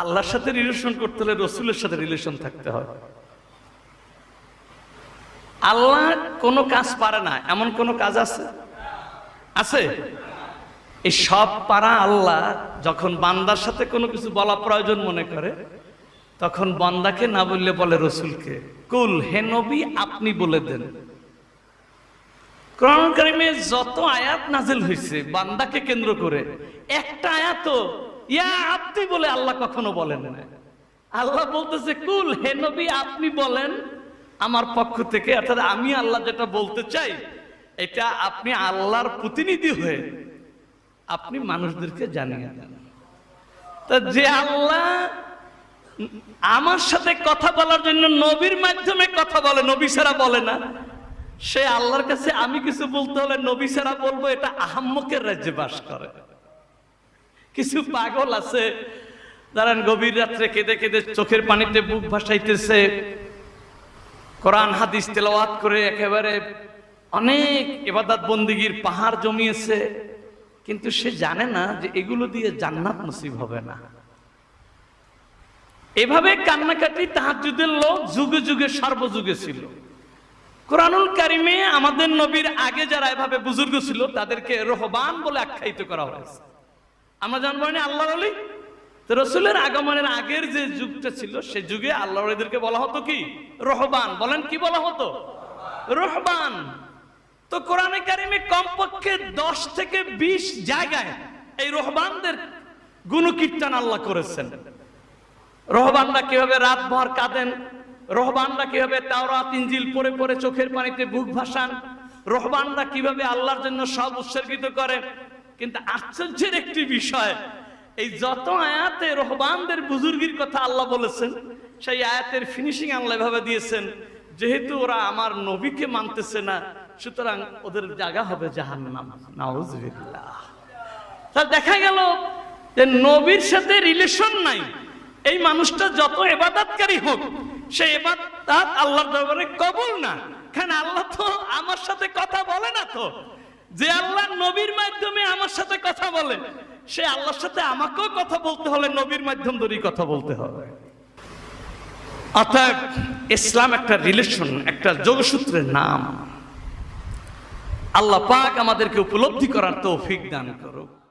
আল্লাহর সাথে রিলেশন করতে হলে রসুলের সাথে রিলেশন থাকতে হয়। আল্লাহ কোনো কাজ পারে না, এমন কোনো কাজ আছে? আছে। এই সব পারা আল্লাহ যখন বান্দার সাথে কোনো কিছু বলা প্রয়োজন মনে করে, তখন বান্দাকে না বললে বলে রসুলকে, কুল, হে নবী, আপনি বলে দেন। কোরআন কারিমে যত আয়াত নাজিল হয়েছে বান্দাকে কেন্দ্র করে, একটা আয়াত ইয়া আপনি বলে আল্লাহ কখনো বলেন না। আল্লাহ বলতেছে, কুল, হে নবী, আপনি বলেন আমার পক্ষ থেকে, অর্থাৎ আমি আল্লাহ যেটা বলতে চাই, এটা আপনি আল্লাহর প্রতিনিধি হয়ে আপনি মানুষদেরকে জানিয়ে দেন। তা যে আল্লাহ আমার সাথে কথা বলার জন্য নবীর মাধ্যমে কথা বলে, নবী ছাড়া বলে না, সে আল্লাহর কাছে আমি কিছু বলতে হলে নবী ছাড়া বলব, এটা আহাম্মকের রাজ্যে বাস করে। কিছু পাগল আছে। দাঁড়ান, গভীর রাত্রে কেঁদে কেঁদে চোখের পানিতে বুক ভাসাইতেছে। কোরআন, হাদিস, তেলাওয়াত করে একেবারে অনেক এবাদাত বন্দিগির পাহাড় জমিয়েছে। কিন্তু সে জানে না যে এগুলো দিয়ে জান্নাত নসিব হবে না। এভাবে কান্নাকাটি তাহার তাহাজুদের লোক যুগে যুগে সর্বযুগে ছিল। কোরআনুল কারিমে আমাদের নবীর আগে যারা এভাবে বুজুর্গ ছিল, তাদেরকে রহবান বলে আখ্যায়িত করা হয়েছে। আমরা জানব না আল্লাহ আলী তো রসুলের আগমনের আগের যে যুগটা ছিল, সে যুগে আল্লাহ আলীদেরকে বলা হতো কি? রহবান। বলেন, কি বলা হতো? রহবান। তো কোরআনে কারিমে কমপক্ষে দশ থেকে বিশ জায়গায় এই রহবানদের গুণকীর্তন আল্লাহ করেছেন। রহবানরা কীভাবে রাত ভর কাঁদেন? রহবানরা কীভাবে তাওরাত ইঞ্জিল পরে পরে চোখের পানিতে বুক ভাসান? রহবানরা কীভাবে আল্লাহর জন্য সব উৎসর্গিত করেন? কিন্তু আশ্চর্যের একটি বিষয়, এই যত আয়াতে রহবানদের বুজুর্গির কথা আল্লাহ বলেছেন, সেই আয়াতের ফিনিশিং আল্লাহ এভাবে দিয়েছেন, যেহেতু ওরা আমার নবীকে মানতেছে না, সুতরাং ওদের জায়গা হবে জাহান্নাম। নাউজুবিল্লাহ। তা দেখা গেল যে নবীর সাথে রিলেশন নাই। এই মানুষটা যত এবাদাতকারী হোক, সে এবাদাত আল্লাহর দরবারে কবুল না। কারণ আল্লাহ তো আমার সাথে কথা বলে না তো? যে আল্লাহ নবীর মাধ্যমে আমার সাথে কথা বলে, সে আল্লাহর সাথে আমাকেও কথা বলতে হলে নবীর মাধ্যম ধরেই কথা বলতে হবে। অর্থাৎ ইসলাম একটা রিলেশন একটা যোগসূত্রের নাম। আল্লাহ পাক আমাদেরকে উপলব্ধি করার তৌফিক দান করুক।